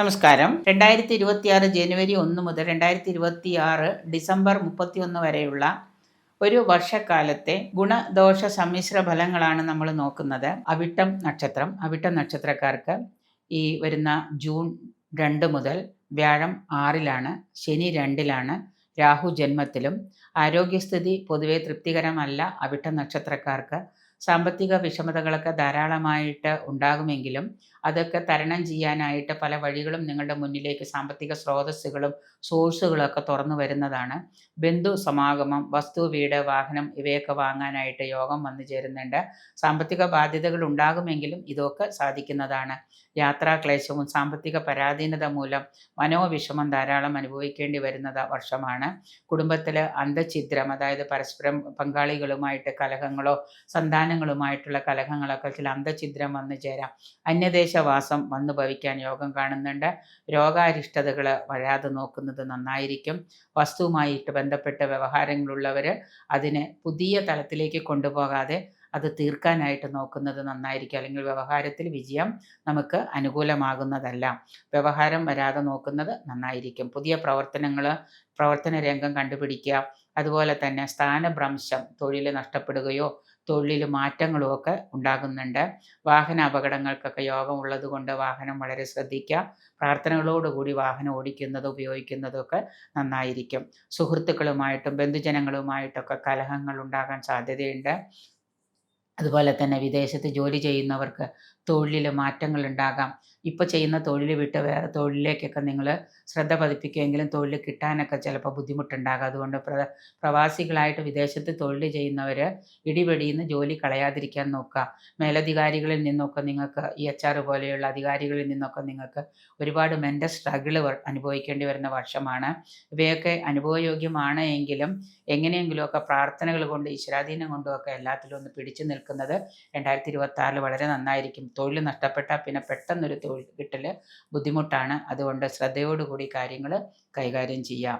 നമസ്കാരം. രണ്ടായിരത്തി ഇരുപത്തിയാറ് ജനുവരി ഒന്ന് മുതൽ രണ്ടായിരത്തി ഇരുപത്തി ആറ് ഡിസംബർ മുപ്പത്തിയൊന്ന് വരെയുള്ള ഒരു വർഷക്കാലത്തെ ഗുണദോഷ സമ്മിശ്ര ഫലങ്ങളാണ് നമ്മൾ നോക്കുന്നത്. അവിട്ടം നക്ഷത്രം അവിട്ടം നക്ഷത്രക്കാർക്ക് ഈ വരുന്ന ജൂൺ രണ്ട് മുതൽ വ്യാഴം ആറിലാണ് ശനി രണ്ടിലാണ് രാഹു ജന്മത്തിലും. ആരോഗ്യസ്ഥിതി പൊതുവെ തൃപ്തികരമല്ല. അവിട്ട നക്ഷത്രക്കാർക്ക് സാമ്പത്തിക വിഷമതകളൊക്കെ ധാരാളമായിട്ട് ഉണ്ടാകുമെങ്കിലും അതൊക്കെ തരണം ചെയ്യാനായിട്ട് പല വഴികളും നിങ്ങളുടെ മുന്നിലേക്ക് സാമ്പത്തിക സ്രോതസ്സുകളും സോഴ്സുകളൊക്കെ തുറന്നു വരുന്നതാണ്. ബന്ധു സമാഗമം വസ്തു വീട് വാഹനം ഇവയൊക്കെ വാങ്ങാനായിട്ട് യോഗം വന്നു ചേരുന്നുണ്ട്. സാമ്പത്തിക ബാധ്യതകൾ ഉണ്ടാകുമെങ്കിലും ഇതൊക്കെ സാധിക്കുന്നതാണ്. യാത്രാക്ലേശവും സാമ്പത്തിക പരാധീനത മൂലം മനോവിഷമം ധാരാളം അനുഭവിക്കേണ്ടി വരുന്നത് വർഷമാണ്. കുടുംബത്തിൽ അന്തഛിദ്രം അതായത് പരസ്പരം പങ്കാളികളുമായിട്ട് കലഹങ്ങളോ സന്താനങ്ങളുമായിട്ടുള്ള കലഹങ്ങളൊക്കെ ചില അന്തഛിദ്രം വന്നു ചേരാം. അന്യദേശവാസം വന്നു ഭവിക്കാൻ യോഗം കാണുന്നുണ്ട്. രോഗാരിഷ്ടതകൾ വരാതെ നോക്കുന്നത് നന്നായിരിക്കും. വസ്തുവുമായിട്ട് ബന്ധപ്പെട്ട വ്യവഹാരങ്ങളുള്ളവർ അതിനെ പുതിയ തലത്തിലേക്ക് കൊണ്ടുപോകാതെ അത് തീർക്കാനായിട്ട് നോക്കുന്നത് നന്നായിരിക്കും. അല്ലെങ്കിൽ വ്യവഹാരത്തിൽ വിജയം നമുക്ക് അനുകൂലമാകുന്നതല്ല. വ്യവഹാരം വരാതെ നോക്കുന്നത് നന്നായിരിക്കും. പുതിയ പ്രവർത്തനങ്ങൾ പ്രവർത്തന രംഗം കണ്ടുപിടിക്കുക. അതുപോലെ തന്നെ സ്ഥാനഭ്രംശം തൊഴിൽ നഷ്ടപ്പെടുകയോ തൊഴിലിൽ മാറ്റങ്ങളും ഒക്കെ ഉണ്ടാകുന്നുണ്ട്. വാഹന അപകടങ്ങൾക്കൊക്കെ യോഗം ഉള്ളത് കൊണ്ട് വാഹനം വളരെ ശ്രദ്ധിക്കുക. പ്രാർത്ഥനകളോടുകൂടി വാഹനം ഓടിക്കുന്നത് ഉപയോഗിക്കുന്നതൊക്കെ നന്നായിരിക്കും. സുഹൃത്തുക്കളുമായിട്ടും ബന്ധുജനങ്ങളുമായിട്ടൊക്കെ കലഹങ്ങൾ ഉണ്ടാകാൻ സാധ്യതയുണ്ട്. അതുപോലെ തന്നെ വിദേശത്ത് ജോലി ചെയ്യുന്നവർക്ക് തൊഴിലിൽ മാറ്റങ്ങൾ ഉണ്ടാകാം. ഇപ്പോൾ ചെയ്യുന്ന തൊഴിൽ വിട്ട് വേറെ തൊഴിലിലേക്കൊക്കെ നിങ്ങൾ ശ്രദ്ധ പതിപ്പിക്കുമെങ്കിലും തൊഴിൽ കിട്ടാനൊക്കെ ചിലപ്പോൾ ബുദ്ധിമുട്ടുണ്ടാകും. അതുകൊണ്ട് പ്ര പ്രവാസികളായിട്ട് വിദേശത്ത് തൊഴിൽ ചെയ്യുന്നവർ ഇടിപെടിയുന്ന ജോലി കളയാതിരിക്കാൻ നോക്കുക. മേലധികാരികളിൽ നിന്നൊക്കെ നിങ്ങൾക്ക് ഈ എച്ച് ആർ പോലെയുള്ള അധികാരികളിൽ നിന്നൊക്കെ നിങ്ങൾക്ക് ഒരുപാട് മെന്റൽ സ്ട്രഗിൾ അനുഭവിക്കേണ്ടി വരുന്ന വർഷമാണ്. ഇവയൊക്കെ അനുഭവയോഗ്യമാണ് എങ്കിലും എങ്ങനെയെങ്കിലുമൊക്കെ പ്രാർത്ഥനകൾ കൊണ്ട് ഈശ്വരാധീനം കൊണ്ടുമൊക്കെ എല്ലാത്തിലും ഒന്ന് പിടിച്ചു നിൽക്കുന്നത് രണ്ടായിരത്തി ഇരുപത്തി വളരെ നന്നായിരിക്കും. തൊഴിൽ നഷ്ടപ്പെട്ടാൽ പിന്നെ പെട്ടെന്നൊരു തൊഴിൽ കിട്ടൽ ബുദ്ധിമുട്ടാണ്. അതുകൊണ്ട് ശ്രദ്ധയോടുകൂടി കാര്യങ്ങൾ കൈകാര്യം ചെയ്യാം.